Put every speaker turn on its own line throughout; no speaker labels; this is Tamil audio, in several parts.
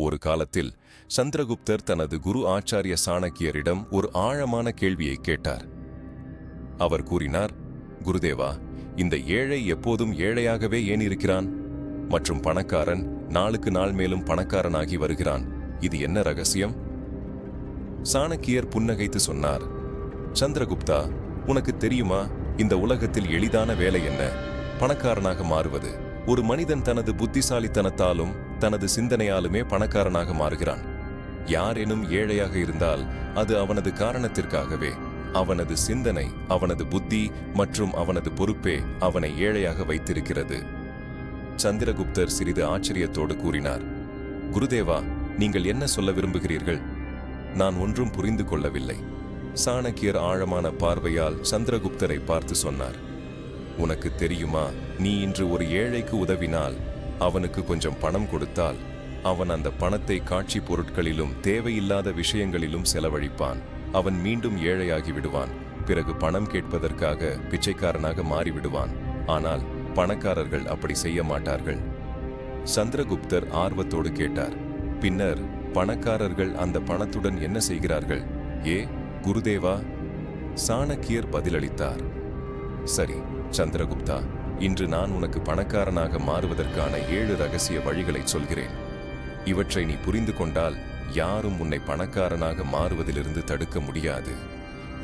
ஒரு காலத்தில் சந்திரகுப்தர் தனது குரு ஆச்சாரிய சாணக்கியரிடம் ஒரு ஆழமான கேள்வியை கேட்டார். அவர் கூறினார் குருதேவா இந்த ஏழை எப்போதும் ஏழையாகவே ஏன் இருக்கிறான்? மற்றும் பணக்காரன் நாளுக்கு நாள் மேலும் பணக்காரனாகி வருகிறான். இது என்ன ரகசியம்? சாணக்கியர் புன்னகைத்து சொன்னார் சந்திரகுப்தா உனக்கு தெரியுமா இந்த உலகத்தில் எளிதான வேலை என்ன? பணக்காரனாக மாறுவது. ஒரு மனிதன் தனது புத்திசாலித்தனத்தாலும் தனது சிந்தனையாலுமே பணக்காரனாக மாறுகிறான். யாரேனும் ஏழையாக இருந்தால் அது அவனது காரணத்திற்காகவே அவனது சிந்தனை அவனது புத்தி மற்றும் அவனது பொறுப்பே அவனை ஏழையாக வைத்திருக்கிறது. சந்திரகுப்தர் சிறிது ஆச்சரியத்தோடு கூறினார் குருதேவா நீங்கள் என்ன சொல்ல விரும்புகிறீர்கள்? நான் ஒன்றும் புரிந்து கொள்ளவில்லை. சாணக்கியர் ஆழமான பார்வையால் சந்திரகுப்தரை பார்த்து சொன்னார் உனக்கு தெரியுமா நீ இன்று ஒரு ஏழைக்கு உதவினால் அவனுக்கு கொஞ்சம் பணம் கொடுத்தால் அவன் அந்த பணத்தை காட்சி பொருட்களிலும் தேவையில்லாத விஷயங்களிலும் செலவழிப்பான். அவன் மீண்டும் ஏழையாகி விடுவான். பிறகு பணம் கேட்பதற்காக பிச்சைக்காரனாக மாறிவிடுவான். ஆனால் பணக்காரர்கள் அப்படி செய்ய மாட்டார்கள். சந்திரகுப்தர் ஆர்வத்தோடு கேட்டார் பின்னர் பணக்காரர்கள் அந்த பணத்துடன் என்ன செய்கிறார்கள்? ஏ குருதேவா? சாணக்கியர் பதிலளித்தார் சரி சந்திரகுப்தா இன்று நான் உனக்கு பணக்காரனாக மாறுவதற்கான ஏழு ரகசிய வழிகளை சொல்கிறேன். இவற்றை நீ புரிந்து கொண்டால் யாரும் உன்னை பணக்காரனாக மாறுவதிலிருந்து தடுக்க முடியாது.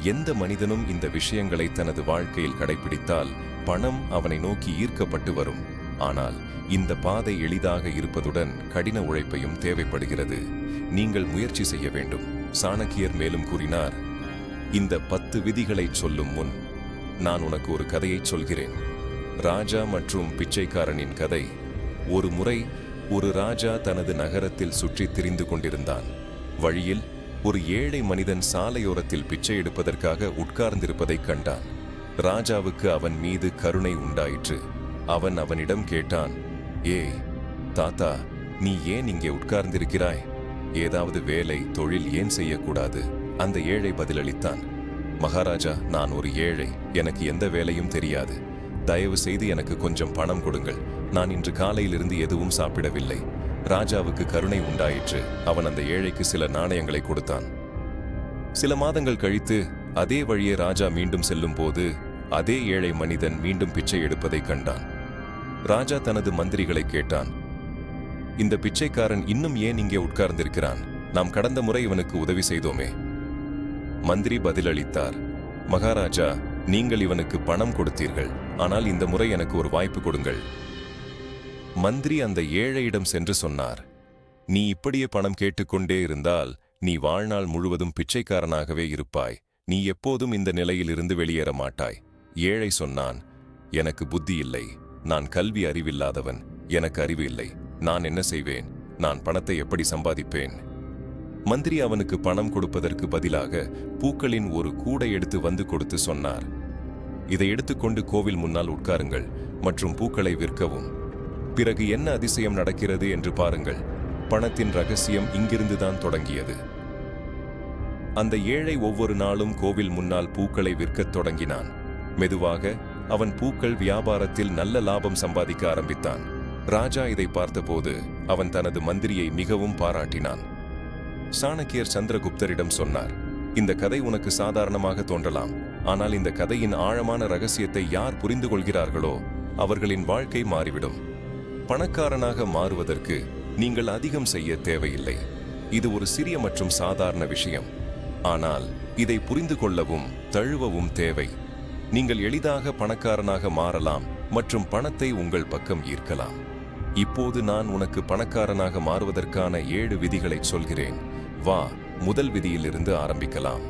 எந்த மனிதனும் இந்த விஷயங்களை தனது வாழ்க்கையில் கடைபிடித்தால் பணம் அவனை நோக்கி ஈர்க்கப்பட்டு வரும். ஆனால் இந்த பாதை எளிதாக இருப்பதுடன் கடின உழைப்பையும் தேவைப்படுகிறது. நீங்கள் முயற்சி செய்ய வேண்டும். சாணக்கியர் மேலும் கூறினார் இந்த பத்து விதிகளை சொல்லும் முன் நான் உனக்கு ஒரு கதையை சொல்கிறேன். ராஜா மற்றும் பிச்சைக்காரனின் கதை. ஒரு முறை ஒரு ராஜா தனது நகரத்தில் சுற்றித் திரிந்து கொண்டிருந்தான். வழியில் ஒரு ஏழை மனிதன் சாலையோரத்தில் பிச்சை எடுப்பதற்காக உட்கார்ந்திருப்பதைக் கண்டான். ராஜாவுக்கு அவன் மீது கருணை உண்டாயிற்று. அவன் அவனிடம் கேட்டான் ஏய் தாத்தா நீ ஏன் இங்கே உட்கார்ந்திருக்கிறாய்? ஏதாவது வேலை தொழில் ஏன் செய்யக்கூடாது? அந்த ஏழை பதிலளித்தான் மகாராஜா நான் ஒரு ஏழை. எனக்கு எந்த வேலையும் தெரியாது. தயவு செய்து எனக்கு கொஞ்சம் பணம் கொடுங்கள். நான் இன்று காலையிலிருந்து எதுவும் சாப்பிடவில்லை. ராஜாவுக்கு கருணை உண்டாயிற்று. அவன் அந்த ஏழைக்கு சில நாணயங்களை கொடுத்தான். சில மாதங்கள் கழித்து அதே வழியே ராஜா மீண்டும் செல்லும் போது அதே ஏழை மனிதன் மீண்டும் பிச்சை எடுப்பதைக் கண்டான். ராஜா தனது மந்திரிகளை கேட்டான் இந்த பிச்சைக்காரன் இன்னும் ஏன் இங்கே உட்கார்ந்திருக்கிறான்? நாம் கடந்த முறை இவனுக்கு உதவி செய்தோமே. மந்திரி பதிலளித்தார் மகாராஜா நீங்கள் இவனுக்கு பணம் கொடுத்தீர்கள். ஆனால் இந்த முறை எனக்கு ஒரு வாய்ப்பு கொடுங்கள். மந்திரி அந்த ஏழையிடம் சென்று சொன்னார் நீ இப்படியே பணம் கேட்டுக்கொண்டே இருந்தால் நீ வாழ்நாள் முழுவதும் பிச்சைக்காரனாகவே இருப்பாய். நீ எப்போதும் இந்த நிலையிலிருந்து வெளியேற மாட்டாய். ஏழை சொன்னான் எனக்கு புத்தி இல்லை. நான் கல்வி அறிவில்லாதவன். எனக்கு அறிவு இல்லை. நான் என்ன செய்வேன்? நான் பணத்தை எப்படி சம்பாதிப்பேன்? மந்திரி அவனுக்கு பணம் கொடுப்பதற்கு பதிலாக பூக்களின் ஒரு கூடை எடுத்து வந்து கொடுத்து சொன்னார் இதை எடுத்துக்கொண்டு கோவில் முன்னால் உட்காருங்கள் மற்றும் பூக்களை விற்கவும். பிறகு என்ன அதிசயம் நடக்கிறது என்று பாருங்கள். பணத்தின் ரகசியம் இங்கிருந்துதான் தொடங்கியது. அந்த ஏழை ஒவ்வொரு நாளும் கோவில் முன்னால் பூக்களை விற்கத் தொடங்கினான். மெதுவாக அவன் பூக்கள் வியாபாரத்தில் நல்ல லாபம் சம்பாதிக்க ஆரம்பித்தான். ராஜா இதை பார்த்தபோது அவன் தனது மந்திரியை மிகவும் பாராட்டினான். சாணக்கியர் சந்திரகுப்தரிடம் சொன்னார் இந்த கதை உனக்கு சாதாரணமாக தோன்றலாம். ஆனால் இந்த கதையின் ஆழமான ரகசியத்தை யார் புரிந்து கொள்கிறார்களோ அவர்களின் வாழ்க்கை மாறிவிடும். பணக்காரனாக மாறுவதற்கு நீங்கள் அதிகம் செய்ய தேவையில்லை. இது ஒரு சிறிய மற்றும் சாதாரண விஷயம். ஆனால் இதை புரிந்து கொள்ளவும் தழுவவும் தேவை. நீங்கள் எளிதாக பணக்காரனாக மாறலாம் மற்றும் பணத்தை உங்கள் பக்கம் ஈர்க்கலாம். இப்போது நான் உனக்கு பணக்காரனாக மாறுவதற்கான ஏழு விதிகளை சொல்கிறேன். வா முதல் விதியிலிருந்து ஆரம்பிக்கலாம்.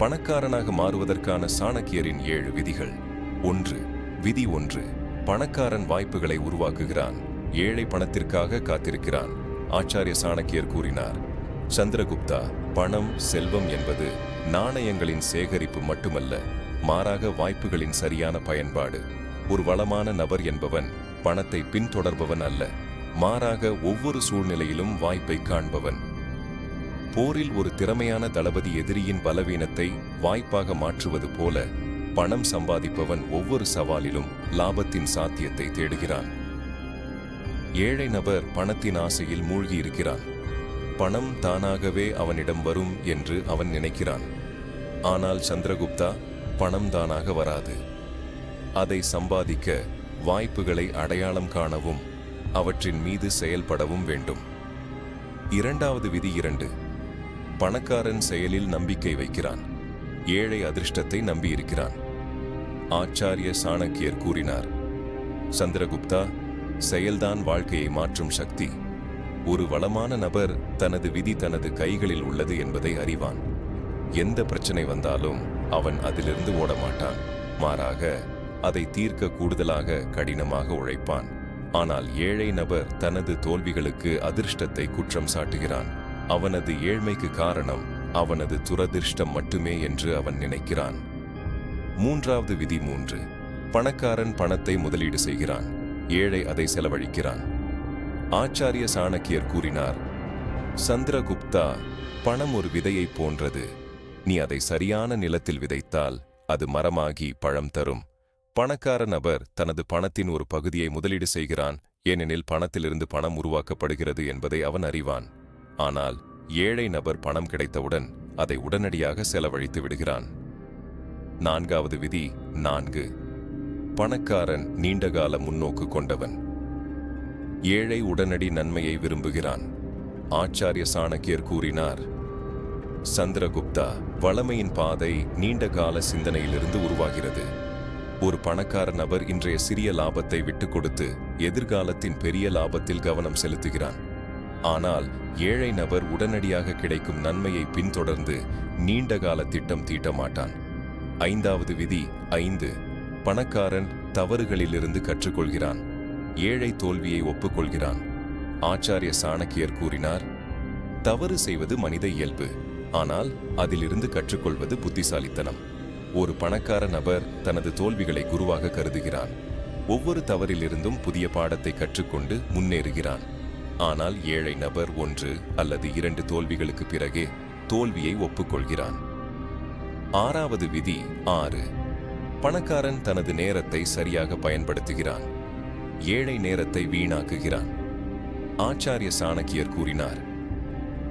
பணக்காரனாக மாறுவதற்கான சாணக்கியரின் ஏழு விதிகள். ஒன்று விதி ஒன்று பணக்காரன் வாய்ப்புகளை உருவாக்குகிறான் ஏழை பணத்திற்காக காத்திருக்கிறான் ஆச்சாரிய சாணக்கியர் கூறினார். சந்திரகுப்தா பணம் செல்வம் என்பது நாணயங்களின் சேகரிப்பு மட்டுமல்ல மாறாக வாய்ப்புகளின் சரியான பயன்பாடு. ஒரு வளமான நபர் என்பவன் பணத்தை பின்தொடர்பவன் அல்ல மாறாக ஒவ்வொரு சூழ்நிலையிலும் வாய்ப்பை காண்பவன். போரில் ஒரு திறமையான தளபதி எதிரியின் பலவீனத்தை வாய்ப்பாக மாற்றுவது போல பணம் சம்பாதிப்பவன் ஒவ்வொரு சவாலிலும் லாபத்தின் சாத்தியத்தை தேடுகிறான். ஏழை நபர் பணத்தின் ஆசையில் மூழ்கியிருக்கிறான். பணம் தானாகவே அவனிடம் வரும் என்று அவன் நினைக்கிறான். ஆனால் சந்திரகுப்தா பணம் தானாக வராது. அதை சம்பாதிக்க வாய்ப்புகளை அடையாளம் காணவும் அவற்றின் மீது செயல்படவும் வேண்டும். இரண்டாவது விதி இரண்டு. பணக்காரன் செயலில் நம்பிக்கை வைக்கிறான். ஏழை அதிர்ஷ்டத்தை நம்பியிருக்கிறான். ஆச்சாரிய சாணக்கியர் கூறினார் சந்திரகுப்தா செயல்தான் வாழ்க்கையை மாற்றும் சக்தி. ஒரு வளமான நபர் தனது விதி தனது கைகளில் உள்ளது என்பதை அறிவான். எந்த பிரச்சனை வந்தாலும் அவன் அதிலிருந்து ஓடமாட்டான். மாறாக அதை தீர்க்க கூடுதலாக கடினமாக உழைப்பான். ஆனால் ஏழை நபர் தனது தோல்விகளுக்கு அதிர்ஷ்டத்தை குற்றம் சாட்டுகிறான். அவனது ஏழ்மைக்கு காரணம் அவனது துரதிர்ஷ்டம் மட்டுமே என்று அவன் நினைக்கிறான். மூன்றாவது விதி மூன்று. பணக்காரன் பணத்தை முதலீடு செய்கிறான். ஏழை அதை செலவழிக்கிறான். ஆச்சாரிய சாணக்கியர் கூறினார் சந்திரகுப்தா பணம் ஒரு விதையைப் போன்றது. நீ அதை சரியான நிலத்தில் விதைத்தால் அது மரமாகி பழம் தரும். பணக்கார நபர் தனது பணத்தின் ஒரு பகுதியை முதலீடு செய்கிறான். ஏனெனில் பணத்திலிருந்து பணம் உருவாக்கப்படுகிறது என்பதை அவன் அறிவான். ஆனால் ஏழை நபர் பணம் கிடைத்தவுடன் அதை உடனடியாக செலவழித்து விடுகிறான். நான்காவது விதி நான்கு. பணக்காரன் நீண்டகால முன்னோக்கு கொண்டவன். ஏழை உடனடி நன்மையை விரும்புகிறான். ஆச்சாரிய சாணக்கியர் கூறினார் சந்திரகுப்தா வளமையின் பாதை நீண்ட கால சிந்தனையிலிருந்து உருவாகிறது. ஒரு பணக்கார நபர் இன்றைய சிறிய லாபத்தை விட்டுக் கொடுத்து எதிர்காலத்தின் பெரிய லாபத்தில் கவனம் செலுத்துகிறான். ஆனால் ஏழை நபர் உடனடியாக கிடைக்கும் நன்மையை பின்தொடர்ந்து நீண்டகால திட்டம் தீட்டமாட்டான் ஐந்தாவது விதி ஐந்து. பணக்காரன் தவறுகளிலிருந்து கற்றுக்கொள்கிறான். ஏழை தோல்வியை ஒப்புக்கொள்கிறான். ஆச்சாரிய சாணக்கியர் கூறினார் தவறு செய்வது மனித இயல்பு. ஆனால் அதிலிருந்து கற்றுக்கொள்வது புத்திசாலித்தனம். ஒரு பணக்கார நபர் தனது தோல்விகளை குருவாக கருதுகிறான். ஒவ்வொரு தவறிலிருந்தும் புதிய பாடத்தை கற்றுக்கொண்டு முன்னேறுகிறான். ஆனால் ஏழை நபர் ஒன்று அல்லது இரண்டு தோல்விகளுக்கு பிறகே தோல்வியை ஒப்புக்கொள்கிறான். ஆறாவது விதி ஆறு. பணக்காரன் தனது நேரத்தை சரியாக பயன்படுத்துகிறான். ஏழை நேரத்தை வீணாக்குகிறான். ஆச்சாரிய சாணக்கியர் கூறினார்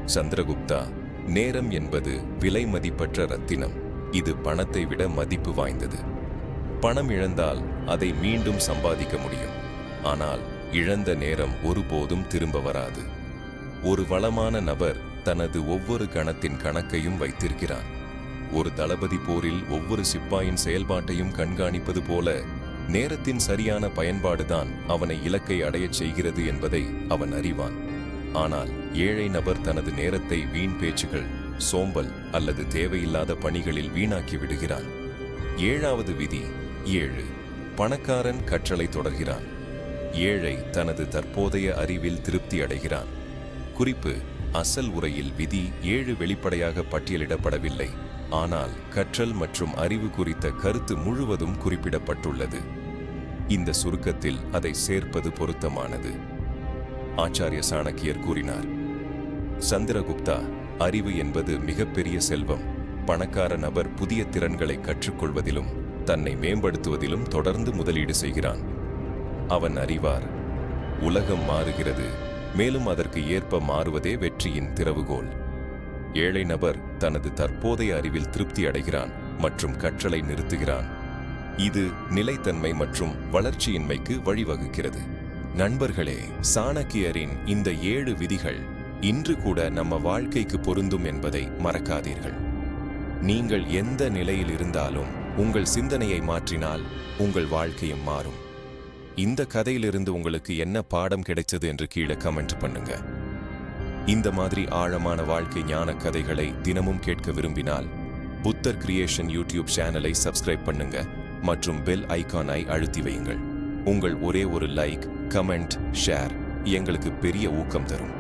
சந்திரகுப்தா நேரம் என்பது விலை மதிப்பற்ற ரத்தினம். இது பணத்தை விட மதிப்பு வாய்ந்தது. பணம் இழந்தால் அதை மீண்டும் சம்பாதிக்க முடியும். ஆனால் இழந்த நேரம் ஒருபோதும் திரும்ப வராது. ஒரு வளமான நபர் தனது ஒவ்வொரு கணத்தின் கணக்கையும் வைத்திருக்கிறான் ஒரு தளபதி போரில் ஒவ்வொரு சிப்பாயின் செயல்பாட்டையும் கண்காணிப்பது போல நேரத்தின் சரியான பயன்பாடுதான் அவனை இலக்கை அடையச் செய்கிறது என்பதை அவன் அறிவான். ஆனால் ஏழை நபர் தனது நேரத்தை வீண் பேச்சுகள் சோம்பல் அல்லது தேவையில்லாத பணிகளில் வீணாக்கி விடுகிறான். ஏழாவது விதி ஏழு. பணக்காரன் கற்றலை தொடர்கிறான். ஏழை தனது தற்போதைய அறிவில் திருப்தி அடைகிறான். குறிப்பு அசல் உரையில் விதி ஏழு வெளிப்படையாக பட்டியலிடப்படவில்லை. ஆனால் கற்றல் மற்றும் அறிவு குறித்த கருத்து முழுவதும் குறிப்பிடப்பட்டுள்ளது. இந்த சுருக்கத்தில் அதை சேர்ப்பது பொருத்தமானது. ஆச்சாரிய சாணக்கியர் கூறினார். சந்திரகுப்தா அறிவு என்பது மிகப்பெரிய செல்வம். பணக்கார நபர் புதிய திறன்களை கற்றுக்கொள்வதிலும் தன்னை மேம்படுத்துவதிலும் தொடர்ந்து முதலீடு செய்கிறான். அவன் அறிவார். உலகம் மாறுகிறது மேலும் அதற்கு ஏற்ப மாறுவதே வெற்றியின் திறவுகோல். ஏழை நபர் தனது தற்போதைய அறிவில் திருப்தி அடைகிறான் மற்றும் கற்றலை நிறுத்துகிறான். இது நிலைத்தன்மை மற்றும் வளர்ச்சியின்மைக்கு வழிவகுக்கிறது. நண்பர்களே சாணக்கியரின் இந்த ஏழு விதிகள் இன்று கூட நம்ம வாழ்க்கைக்கு பொருந்தும் என்பதை மறக்காதீர்கள். நீங்கள் எந்த நிலையில் இருந்தாலும் உங்கள் சிந்தனையை மாற்றினால் உங்கள் வாழ்க்கையும் மாறும். இந்த கதையிலிருந்து உங்களுக்கு என்ன பாடம் கிடைச்சது என்று கீழே கமெண்ட் பண்ணுங்க. இந்த மாதிரி ஆழமான வாழ்க்கை ஞான கதைகளை தினமும் கேட்க விரும்பினால் புத்தர் கிரியேஷன் யூடியூப் சேனலை சப்ஸ்கிரைப் பண்ணுங்க மற்றும் பெல் ஐகானை அழுத்தி வையுங்கள். உங்கள் ஒரே ஒரு லைக் கமெண்ட் ஷேர் எங்களுக்கு பெரிய ஊக்கம் தரும்.